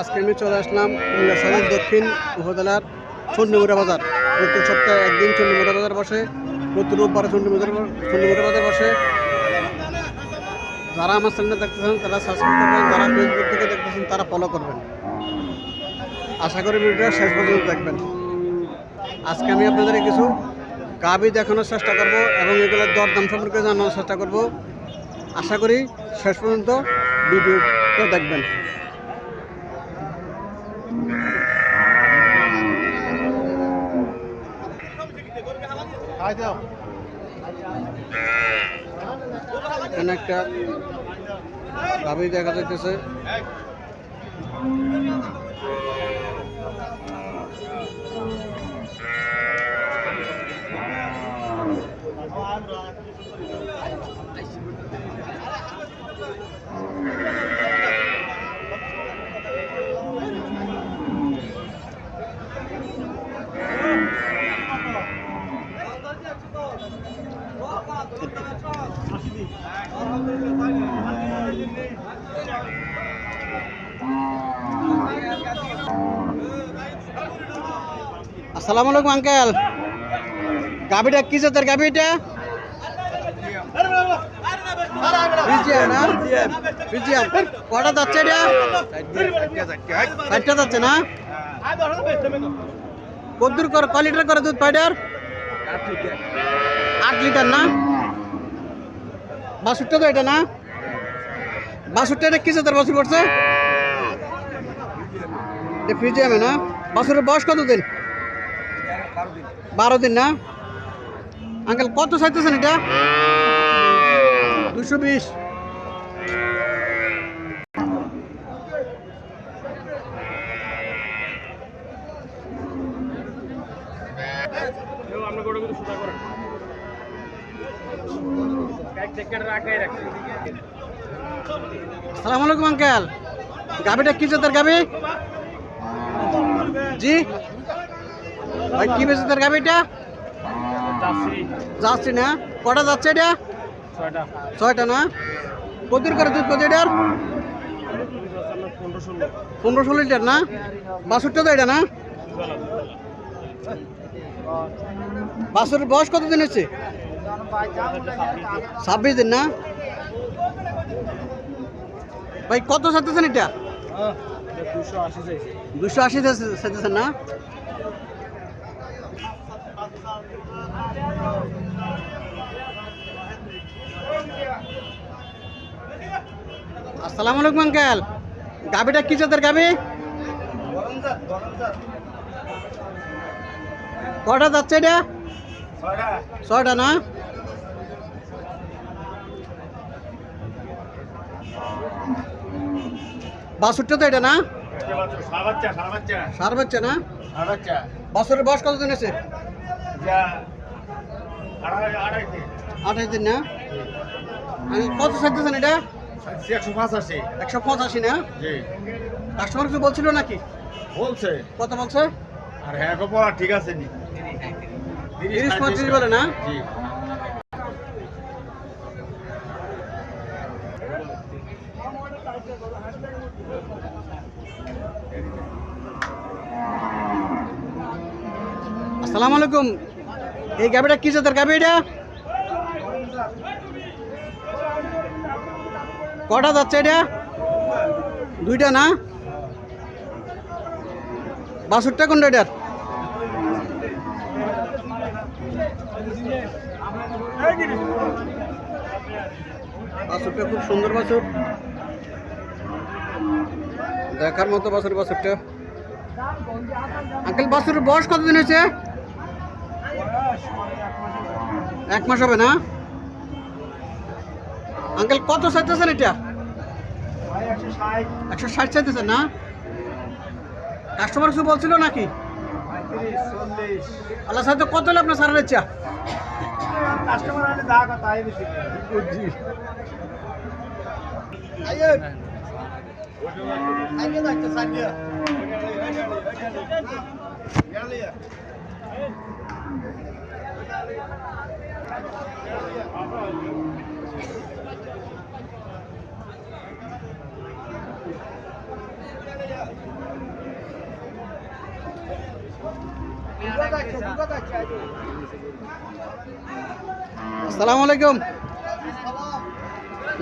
আজকে আমি চলে আসলাম কুমিল্লা সদর দক্ষিণ উপজেলার চন্ডীমুড়া বাজার। প্রত্যেক সপ্তাহে একদিন চন্ডীমুড়া বাজার বসে, প্রতি রোববার চন্ডীমুড়া চন্ডীমুড়া বাজার বসে। যারা আমার চ্যানেলে দেখতেছেন, তারা সাবস্ক্রাইব করবেন, যারা ফেসবুক থেকে দেখতেছেন, তারা ফলো করবেন। আশা করি ভিডিওটা শেষ পর্যন্ত দেখবেন। আজকে আমি আপনাদের কিছু গাবি দেখানোর চেষ্টা করব এবং এগুলোর দরদাম সম্পর্কে জানানোর চেষ্টা করব। আশা করি শেষ পর্যন্ত ভিডিওটা দেখবেন। এখানে একটা গাবি দেখা যাইতেছে। আসসালামু আলাইকুম, আঙ্কেল। গাবিটা কি জাতের বিজিএম না বিজিএম কটা যাচ্ছে এটা? যাচ্ছে না? কদ্দুর কর দুধ না? বাসুরটা তো এটা না? বাসুরটা এটা কি বাসুর করছে এটা না? বাসুরের বয়স কত দিন বারো দিন না? আঙ্কেল, কত চাইতেছেন এটা? দুশো বিশ। সালাম আলাইকুম, আঙ্কেল। গাবিটা কি জাতের গাবি জি। ভাই কি বেশি তোর গাবিটা যাচ্ছি না? কটা যাচ্ছে এটা? ছয়টা। না? কদিন করে দুধ কত এটার? পনেরো ষোলো লিটার না? বাসুরটা তো এটা না? বাসুরের বয়স কত দিন হচ্ছে ছাব্বিশ দিন না? ভাই কত চাইতেছেন এটা? দুশো আশি চাইতেছেন না? আসসালামু আলাইকুম, আঙ্কেল। গাবিটা কি জাতের গাবি কটা যাচ্ছে এটা? ছয়টা না? বাসুরটা তো এটা না? সার বাচ্চা না? বাসুরের বয়স কত দিন আছে? আঠাশ দিন না? কত চাইতেছেন এটা? একশো পঁচাশি। একশো পঁচাশি না? জি। কাস্টমার কিছু বলছিল নাকি? বলছে। কত বলছে? আর হ্যাঁ গো বলা ঠিক আছে নি। তিরিশ পঁয়ত্রিশ বলে না? জি। আসসালামু আলাইকুম। এই গাবিটা কি জাতের গাবি এটা? কটা যাচ্ছে এটা? দুইটা না? বাসুরটা কোনটা এটার? বাসুরটা খুব সুন্দর বাসুর দেখার মতো বাসুর বাসুরটা আঙ্কেল বাসুরের বয়স কতদিন হয়েছে? এক মাস হবে না? আঙ্কেল, কত চাইতেছেন এটা? একশো ষাট চাইতেছেন না? কাস্টমার কিছু বলছিল নাকি? আল্লাহ সাথে কত হলে আপনার সারা ইচ্ছা? কাস্টমার আসসালামু আলাইকুম।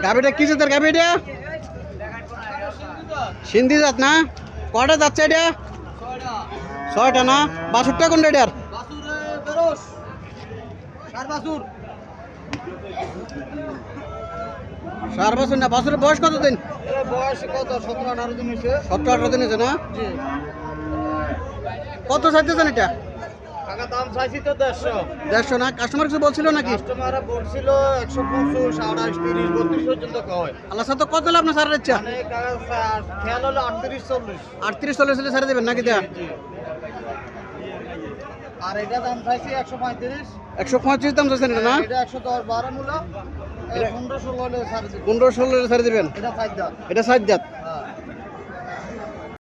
গাবিটা কি জাতের গাবি এটা সিন্ধি জাত না? কটা যাচ্ছে এটা ছয়টা না? বাছুরটা কোনটা এটার? চার বছর না বাছুরের বয়স কত দিন বয়স কত? সতেরো আঠারো দিন হয়েছে। সতেরো আঠারো দিন হয়েছে না? কত চাইতেছেন এটা? টাকা দাম চাইছি তো দেড়শো। না? কাস্টমার কিছু বলছিল নাকি? আল্লাহ কত সারের ইচ্ছা মানে আটত্রিশ চল্লিশ। হলে সারে দেবেন নাকি দেয়া? আর এটা দাম চাইছি একশো পঁয়ত্রিশ। একশো পঁয়ত্রিশ দাম চাইছেন এটা না? এটা একশো দশ বারো মূল্য। পনেরো ষোলো হলে পনেরো ষোলো হলে সারে দেবেন? এটা এটা দাঁত